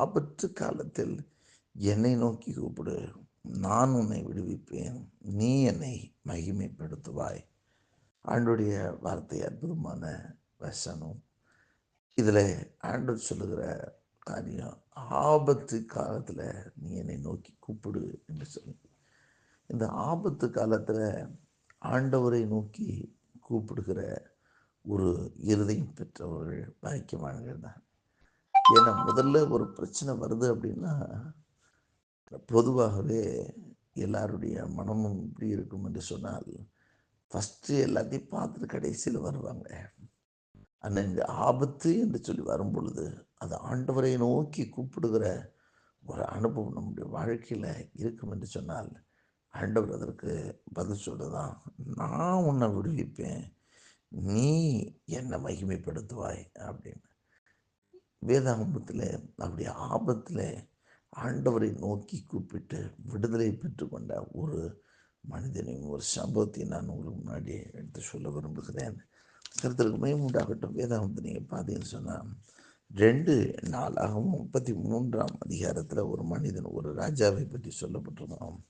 ஆபத்து காலத்தில் என்னை நோக்கி கூப்பிடு. நான் உன்னை விடுவிப்பேன். நீ என்னை மகிமைப்படுத்துவாய். ஆண்டுடைய வார்த்தை அற்புதமான வசனம். இதில் ஆண்டவர் சொல்லுகிற காரியம் ஆபத்து காலத்தில் நீ என்னை நோக்கி கூப்பிடு என்று சொல்லி. இந்த ஆபத்து காலத்தில் ஆண்டவரை நோக்கி கூப்பிடுகிற ஒரு இருதயம் பெற்றவர்கள் பாக்கியமானவர்கள் தான். ஏன்னா முதல்ல ஒரு பிரச்சனை வருது அப்படின்னா பொதுவாகவே எல்லாருடைய மனமும் இப்படி இருக்கும் என்று சொன்னால் ஃபஸ்ட்டு எல்லாத்தையும் பார்த்துட்டு கடைசியில் வருவாங்க. ஆனால் இந்த ஆபத்து என்று சொல்லி வரும் பொழுது அது ஆண்டவரை நோக்கி கூப்பிடுகிற ஒரு அனுபவம் நம்முடைய வாழ்க்கையில் இருக்கும் என்று சொன்னால் ஆண்டவர் அதற்கு பதில் சொல்லதான் நான் உன்னை விடுவிப்பேன். நீ என்னை மகிமைப்படுத்துவாய் அப்படின்னு. வேதாகமத்தில் அப்படி ஆபத்தில் ஆண்டவரை நோக்கி கூப்பிட்டு விடுதலை பெற்றுக்கொண்ட ஒரு மனிதனையும் ஒரு சம்பவத்தையும் நான் உங்களுக்கு முன்னாடி எடுத்து சொல்ல விரும்புகிறேன். கருத்தருக்கு மேம்புண்டாகட்டும் வேதாகமத்தை நீங்கள் பார்த்தீங்கன்னு சொன்னால் ரெண்டு நாளாகவும் முப்பத்தி மூன்றாம் அதிகாரத்தில் ஒரு மனிதன் ஒரு ராஜாவை பற்றி சொல்லப்பட்டிருக்கான்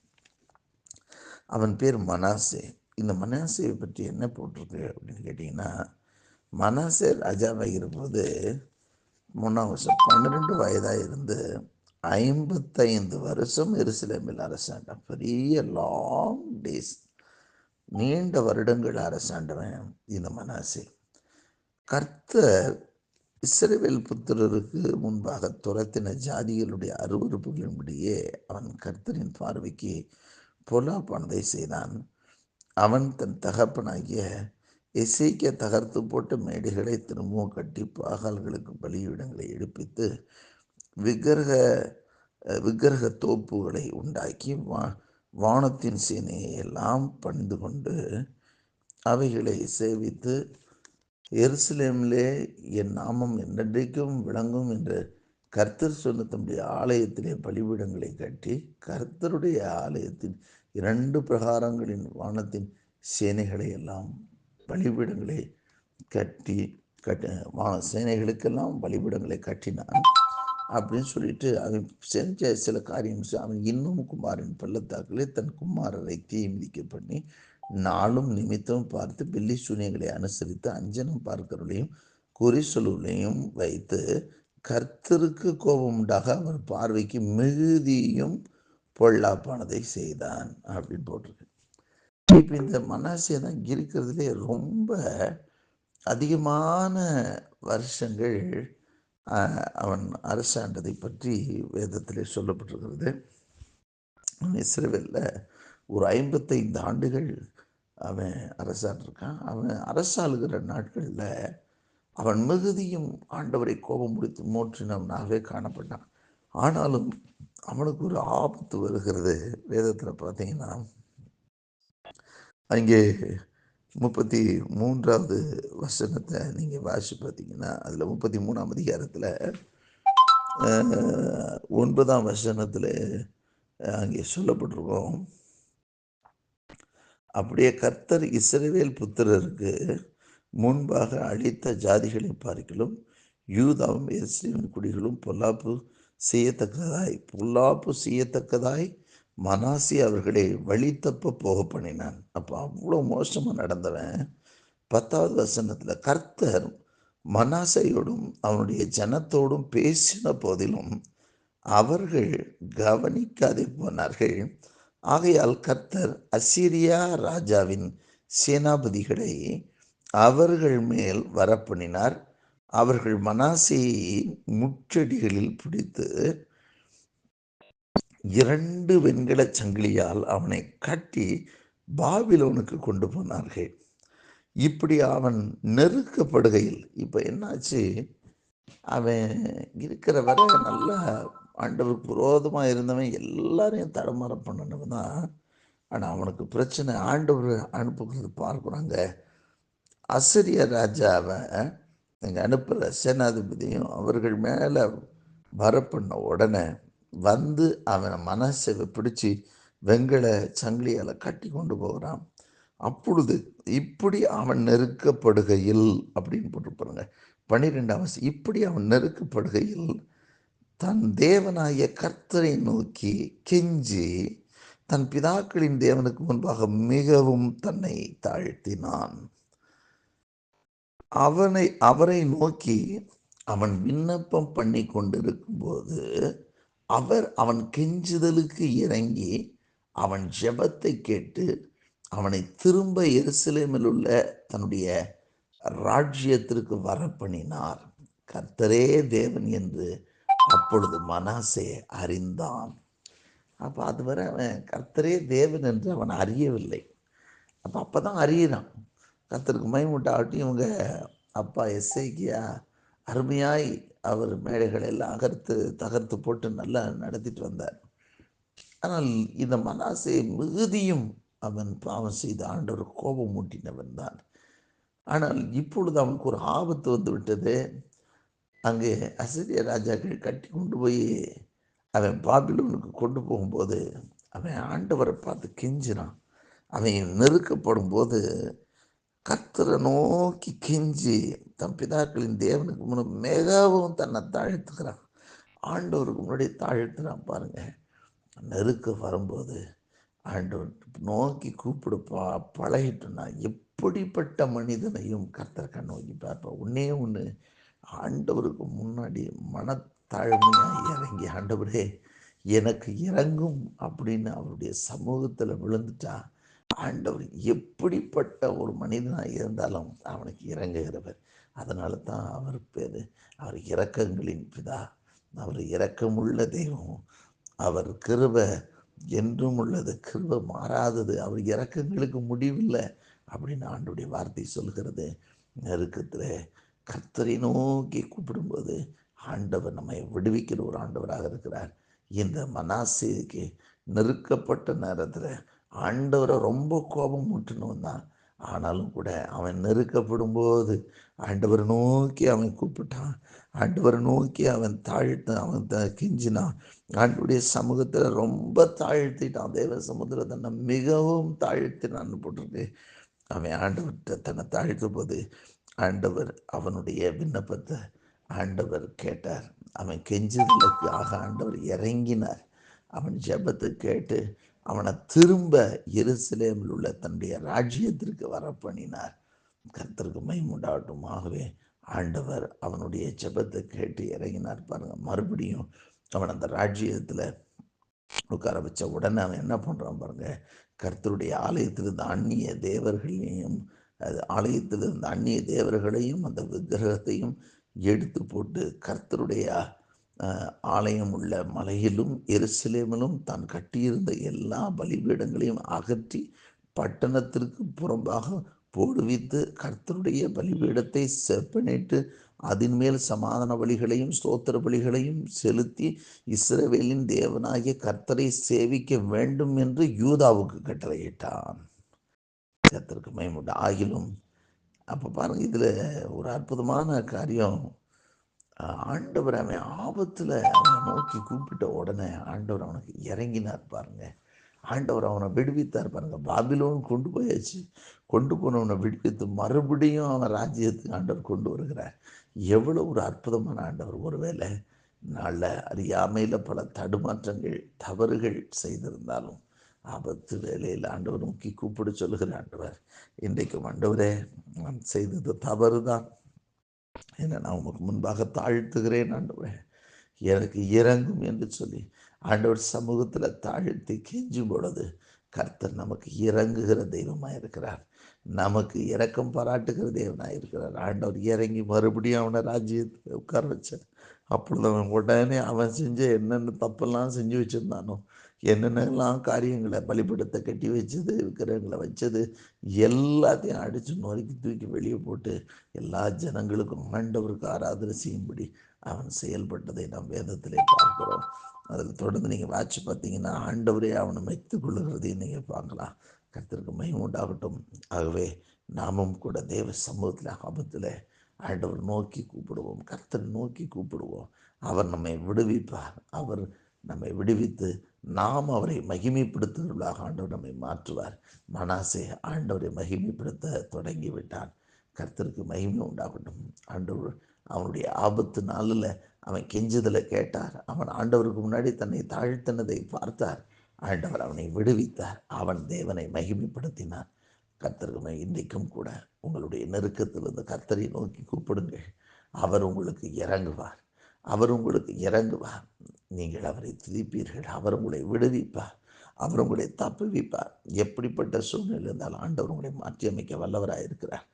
அவன் பேர் மனாசே. இந்த மனாசேவை பற்றி என்ன போட்டிருக்கு அப்படின்னு கேட்டிங்கன்னா மனாசே ராஜாவாக இருக்கும்போது மூணாம் வருஷம் பன்னிரெண்டு வயதாக இருந்து ஐம்பத்தைந்து வருஷம் எருசலேமில் அரசாண்டம். பெரிய லாங் டேஸ் நீண்ட வருடங்கள் அரசாண்டவன் இந்த மனாசே. கர்த்தர் இஸ்ரேவேல் புத்திரருக்கு முன்பாக துரத்தின ஜாதிகளுடைய அருவறுப்புகளின்படியே அவன் கர்த்தரின் பார்வைக்கு பொல்லாப்பானதை செய்தான். அவன் தன் தகப்பனாகிய இசைக்க தகர்த்து போட்ட மேடைகளை திரும்பவும் கட்டி பாகால்களுக்கு பலியிடங்களை எடுப்பித்து விக்கிரக விக்கிரக தோப்புகளை உண்டாக்கி வா வானத்தின் சீனையை எல்லாம் பணிந்து கொண்டு அவைகளை சேவித்து எருசலேமிலே என் நாமம் என்றென்றைக்கும் விளங்கும் என்று கர்த்தர் சொன்ன தம்முடைய ஆலயத்திலே பலிபீடங்களை கட்டி கர்த்தருடைய ஆலயத்தின் இரண்டு பிரகாரங்களின் வானத்தின் சேனைகளை எல்லாம் பலிபீடங்களை கட்டி கட்ட வா சேனைகளுக்கெல்லாம் பலிபீடங்களை கட்டினான் அப்படின்னு சொல்லிட்டு அவன் செஞ்ச சில காரியம் அவன் இன்னும் குமாரின் பள்ளத்தாக்கிலே தன் குமாரரை தீமிதிக்க பண்ணி நாளும் நிமித்தம் பார்த்து பில்லி சூனியங்களை அனுசரித்து அஞ்சனம் பார்க்கிறவர்களையும் குறி சொல்லுகளையும் வைத்து கர்த்தருக்கு கோபம் உண்டாக அவர் பார்வைக்கு மிகுதியும் பொல்லாப்பானதை செய்தான் அப்படின்னு போட்டிருக்கு. இப்போ இந்த மனாசியை தான் இருக்கிறதுலே ரொம்ப அதிகமான வருஷங்கள் அவன் அரசாண்டதை பற்றி வேதத்திலே சொல்லப்பட்டிருக்கிறது. இஸ்ரேலில் ஒரு ஐம்பத்தைந்து ஆண்டுகள் அவன் அரசாண்டிருக்கான். அவன் அரசாளுகிற நாட்களில் அவன் மிகுதியும் ஆண்டவரை கோபம் முடித்து மோற்றினவனாகவே காணப்பட்டான். ஆனாலும் அவனுக்கு ஒரு ஆபத்து வருகிறது வேதத்தில் பார்த்தீங்கன்னா அங்கே முப்பத்தி மூன்றாவது வசனத்தை நீங்கள் வாசி பார்த்தீங்கன்னா அதில் முப்பத்தி மூணாம் அதிகாரத்தில் ஒன்பதாம் வசனத்தில் அங்கே சொல்லப்பட்டிருக்கோம். அப்படியே கர்த்தர் இஸ்ரவேல் புத்திரருக்கு முன்பாக அழித்த ஜாதிகளை பார்க்கலும் யூதாவும் எஸ்ரீவின் குடிகளும் பொல்லாப்பு செய்யத்தக்கதாய் பொல்லாப்பு செய்யத்தக்கதாய் மனாசி அவர்களை வழி தப்ப போக பண்ணினான் அப்போ அவ்வளோ மோசமாக நடந்தவன் பத்தாவது வசனத்தில் கர்த்தர் மனாசையோடும் அவனுடைய ஜனத்தோடும் பேசின போதிலும் அவர்கள் கவனிக்காதே போனார்கள். ஆகையால் கர்த்தர் அசிரியா ராஜாவின் சேனாபதிகளை அவர்கள் மேல் வரப்பண்ணினார். அவர்கள் மனாசையை முற்றடிகளில் பிடித்து இரண்டு வெண்கல சங்கிலியால் அவனை கட்டி பாபிலோனுக்கு கொண்டு போனார்கள். இப்படி அவன் நெருக்கப்படுகையில் இப்போ என்னாச்சு? அவன் இருக்கிற வரை நல்லா ஆண்டவருக்கு விரோதமாக இருந்தவன் எல்லாரையும் தடமாற பண்ணனவன் தான். ஆனால் அவனுக்கு பிரச்சனை ஆண்டவர் அனுப்புகிறது பார்க்குறாங்க அசிரிய ராஜாவை இங்கே அனுப்புகிற சேனாதிபதியும் அவர்கள் மேலே வரப்பண்ண உடனே வந்து அவனை மனசை பிடிச்சி வெங்கல சங்கிலியால் கட்டி கொண்டு போகிறான் அப்பொழுது இப்படி அவன் நெருக்கப்படுகையில் அப்படின்னு போட்டுருப்பாருங்க பன்னிரெண்டாம் வசதி இப்படி அவன் நெருக்கப்படுகையில் தன் தேவனாகிய கர்த்தரை நோக்கி கெஞ்சி தன் பிதாக்களின் தேவனுக்கு முன்பாக மிகவும் தன்னை தாழ்த்தினான். அவனை அவரை நோக்கி அவன் விண்ணப்பம் பண்ணி கொண்டிருக்கும்போது அவர் அவன் கெஞ்சுதலுக்கு இறங்கி அவன் ஜெபத்தை கேட்டு அவனை திரும்ப எருசலேமில் உள்ள தன்னுடைய ராஜ்யத்திற்கு வரப்பணினார் கர்த்தரே தேவன் என்று அப்பொழுது மனாசே அறிந்தான். அப்போ அதுவரை அவன் கர்த்தரே தேவன் என்று அவன் அறியவில்லை. அப்போ அப்போ தான் அறியிறான். கர்த்தருக்கு மைமுட்டாகட்டும் இவங்க அப்பா எஸ்ஐக்கியா அருமையாய் அவர் மேடைகளை எல்லாம் அகர்த்து தகர்த்து போட்டு நல்லா நடத்திட்டு வந்தார். ஆனால் இந்த மனாசே மிகுதியும் அவன் பாவம் செய்த ஆண்டவர் கோபம் மூட்டினவன் தான். ஆனால் இப்பொழுது அவனுக்கு ஒரு ஆபத்து வந்து விட்டது. அங்கே அசிரிய ராஜாக்கள் கட்டி கொண்டு போய் அவன் பாபிலோனுக்கு கொண்டு போகும்போது அவன் ஆண்டவரை பார்த்து கெஞ்சினான். அவன் நெருக்கப்படும் போது கத்தரை நோக்கி கெஞ்சி தன் பிதாக்களின் தேவனுக்கு முன்னாடி மிகவும் தன்னை தாழ்த்துக்கிறான் ஆண்டவருக்கு முன்னாடி தாழ்த்துறான் பாருங்க. நெருக்க வரும்போது ஆண்டவர் நோக்கி கூப்பிடு பா பழகிட்டோன்னா எப்படிப்பட்ட மனிதனையும் கர்த்தரை நோக்கி பார்ப்பேன் ஒன்னே ஒன்று ஆண்டவருக்கு முன்னாடி மனத்தாழ்மையாக இறங்கி ஆண்டவரே எனக்கு இறங்கும் அப்படின்னு அவருடைய சமூகத்தில் விழுந்துட்டா ஆண்டவர் எப்படிப்பட்ட ஒரு மனிதனாக இருந்தாலும் அவனுக்கு இறங்குகிறவர். அதனால தான் அவர் பேர் அவர் இரக்கங்களின் பிதா அவர் இரக்கமுள்ள தெய்வம் அவர் கிருப என்றும் உள்ளது கிருப மாறாதது அவர் இறக்கங்களுக்கு முடிவில்லை அப்படின்னு ஆண்டுடைய வார்த்தை சொல்கிறது. நெருக்கத்தில் கர்த்தரை நோக்கி கூப்பிடும்போது ஆண்டவர் நம்மை விடுவிக்கிற ஒரு ஆண்டவராக இருக்கிறார். இந்த மனாசிக்கு நெருக்கப்பட்ட நேரத்தில் ஆண்டவரை ரொம்ப கோபம் ஊட்டணும் தான். ஆனாலும் கூட அவன் நெருக்கப்படும் போது ஆண்டவரை நோக்கி அவன் கூப்பிட்டான். ஆண்டவரை நோக்கி அவன் தாழ்த்த அவன் த கிஞ்சினான். ஆண்டுடைய சமூகத்தில் ரொம்ப தாழ்த்திட்டான். தேவ சமுதிர தன்னை மிகவும் தாழ்த்தினான்னு போட்டிருக்கு. அவன் ஆண்டவர்கிட்ட தன்னை தாழ்த்தும் போது ஆண்டவர் அவனுடைய விண்ணப்பத்தை ஆண்டவர் கேட்டார். அவன் கெஞ்சதுக்கு ஆக ஆண்டவர் இறங்கினார். அவன் ஜெபத்தை கேட்டு அவனை திரும்ப எருசலேமில் உள்ள தன்னுடைய ராஜ்யத்திற்கு வர பண்ணினார் கர்த்தருக்கு மைமுண்டாகட்டும் ஆகவே ஆண்டவர் அவனுடைய ஜெபத்தை கேட்டு இறங்கினார் பாருங்க. மறுபடியும் அவன் அந்த ராஜ்யத்தில் உட்கார வச்ச உடனே அவன் என்ன பண்ணுறான் பாருங்க. கர்த்தருடைய ஆலயத்தில் இருந்த அந்நிய தேவர்களையும் அது ஆலயத்தில் இருந்த அந்நிய தேவர்களையும் அந்த விக்கிரகத்தையும் எடுத்து போட்டு கர்த்தருடைய ஆலயம் உள்ள மலையிலும் எருசலேமிலும் தான் கட்டியிருந்த எல்லா பலிபீடங்களையும் அகற்றி பட்டணத்திற்கு புறம்பாக போடுவித்து கர்த்தருடைய பலிபீடத்தை செப்பனிட்டு அதன் மேல் சமாதான பலிகளையும் ஸ்தோத்திர பலிகளையும் செலுத்தி இஸ்ரவேலின் தேவனாகிய கர்த்தரை சேவிக்க வேண்டும் என்று யூதாவுக்கு கட்டளையிட்டான். கர்த்தருக்கு மைமுண்டு ஆகிலும் அப்போ பாருங்க இதில் ஒரு அற்புதமான காரியம் ஆண்டவர் அவன் ஆபத்தில் அவனை நோக்கி கூப்பிட்ட உடனே ஆண்டவர் அவனுக்கு இறங்கினார் பாருங்க. ஆண்டவர் அவனை விடுவித்தார் பாருங்க. பாபிலோன் கொண்டு போயாச்சு. கொண்டு போனவனை விடுவித்து மறுபடியும் அவன் ராஜ்யத்துக்கு ஆண்டவர் கொண்டு வருகிறார். எவ்வளோ ஒரு அற்புதமான ஆண்டவர். ஒருவேளை நாளில் அறியாமையில் பல தடுமாற்றங்கள் தவறுகள் செய்திருந்தாலும் ஆபத்து வேலையில் ஆண்டவர் நோக்கி கூப்பிட சொல்லுகிற ஆண்டவர். இன்றைக்கும் ஆண்டவரே நான் செய்தது தவறு தான் என்னை நான் உமக்கு முன்பாக தாழ்த்துகிறேன் ஆண்டவரே. எனக்கு இறங்கும் என்று சொல்லி ஆண்டவர் சமூகத்தில் தாழ்த்தி கெஞ்சும் பொழுது கர்த்தர் நமக்கு இறங்குகிற தெய்வமாக இருக்கிறார். நமக்கு இறக்கம் பாராட்டுகிற தேவனாக இருக்கிறார். ஆண்டவர் இறங்கி மறுபடியும் அவனை ராஜ்யத்தில் உட்கார வச்சார். அப்பொழுது அவன் உடனே அவன் செஞ்ச என்னென்ன தப்பெல்லாம் செஞ்சு வச்சுருந்தானோ என்னென்னலாம் காரியங்களை பலிபீடத்தை கட்டி வச்சது விக்கிரகங்களை வச்சது எல்லாத்தையும் அடித்து நொறுக்கி தூக்கி வெளியே போட்டு எல்லா ஜனங்களுக்கும் ஆண்டவருக்கு ஆராதனை செய்யும்படி அவன் செயல்பட்டதை நாம் வேதத்திலே பார்க்கிறோம். அதில் தொடர்ந்து நீங்கள் வாட்சி பார்த்தீங்கன்னா ஆண்டவரே அவனை மைத்து கொள்ளுகிறதையும் நீங்கள் பார்க்கலாம். கர்த்தருக்கு மயம் உண்டாகட்டும். ஆகவே நாமும் கூட தேவ சமூகத்தில் ஆபத்தில் ஆண்டவர் நோக்கி கூப்பிடுவோம். கர்த்தர் நோக்கி கூப்பிடுவோம். அவர் நம்மை விடுவிப்பார். அவர் நம்மை விடுவித்து நாம் அவரை மகிமைப்படுத்துவதாக ஆண்டவர் நம்மை மாற்றுவார். மனாசே ஆண்டவரை மகிமைப்படுத்த தொடங்கிவிட்டான். கர்த்தருக்கு மகிமை உண்டாகட்டும். ஆண்டவர் அவனுடைய ஆபத்து நாளில் அவன் கெஞ்சுதலை கேட்டார். அவன் ஆண்டவருக்கு முன்னாடி தன்னை தாழ்த்தினதை பார்த்தார். ஆண்டவர் அவனை விடுவித்தார். அவன் தேவனை மகிமைப்படுத்தினார் கர்த்தருக்கு இன்றைக்கும் கூட உங்களுடைய நெருக்கத்திலிருந்து கர்த்தரை நோக்கி கூப்பிடுங்கள். அவர் உங்களுக்கு இறங்குவார். அவர் உங்களுக்கு இறங்குவார். நீங்கள் அவரை துதிப்பீர்கள். அவர் உங்களை விடுவிப்பார். அவர் உங்களை தப்புவிப்பார். எப்படிப்பட்ட சூழ்நிலை இருந்தாலும் ஆண்டவர் உங்களை மாற்றி அமைக்க வல்லவராக இருக்கிறார்